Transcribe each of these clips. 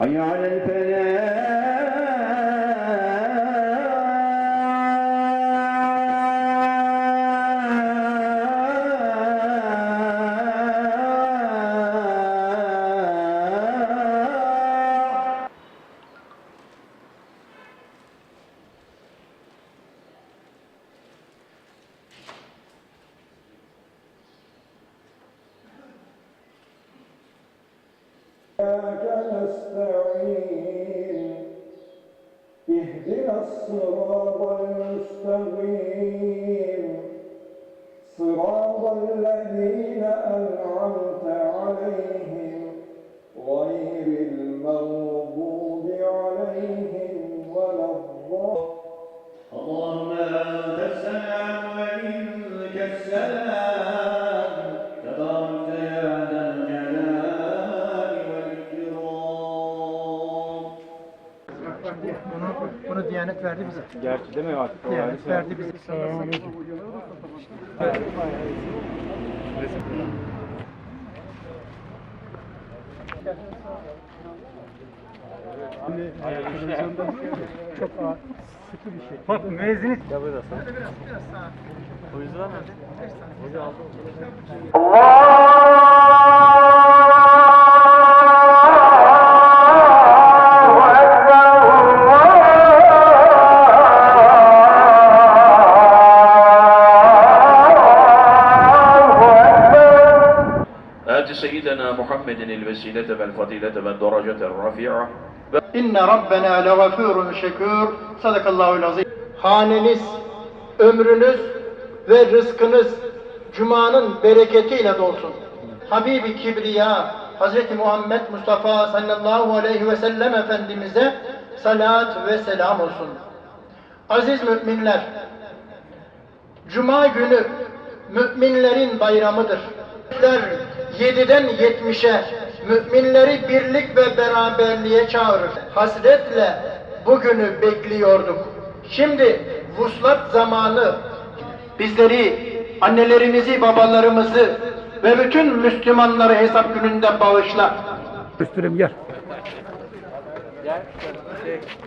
حي على الفلاح إياك نستعين. اهدنا الصراط المستقيم. صراط الذين أنعمت عليهم غير المغضوب عليهم ولا الضالين. اللهم أنت السلام ومنك السلام. Bunu, bunu Diyanet verdi bize. Gerçi değil mi artık? Diyanet verdi bize. Çok ağır, sıkı bir şey. Bak müezzini Ya burası. O yüzden mi? آت Muhammedin il vesilete vel fadilete vel derecete rafi'a. İnne Rabbena leğafurun şekûr. Sadakallahul azim. Haneniz, ömrünüz ve rızkınız Cuma'nın bereketiyle dolsun. Habibi Kibriya, Hz. Muhammed Mustafa sallallahu aleyhi ve sellem Efendimiz'e salat ve selam olsun. Aziz müminler, Cuma günü müminlerin bayramıdır. 7'den 70'e müminleri birlik ve beraberliğe çağırır. Hasretle bugünü bekliyorduk. Şimdi vuslat zamanı bizleri, annelerimizi, babalarımızı ve bütün Müslümanları hesap gününde bağışla.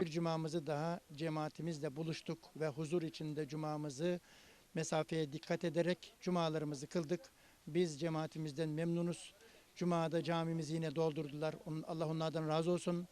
Bir cumamızı daha cemaatimizle buluştuk ve huzur içinde cumamızı mesafeye dikkat ederek cumalarımızı kıldık. Biz cemaatimizden memnunuz. Cuma'da camimizi yine doldurdular. Allah onlardan razı olsun.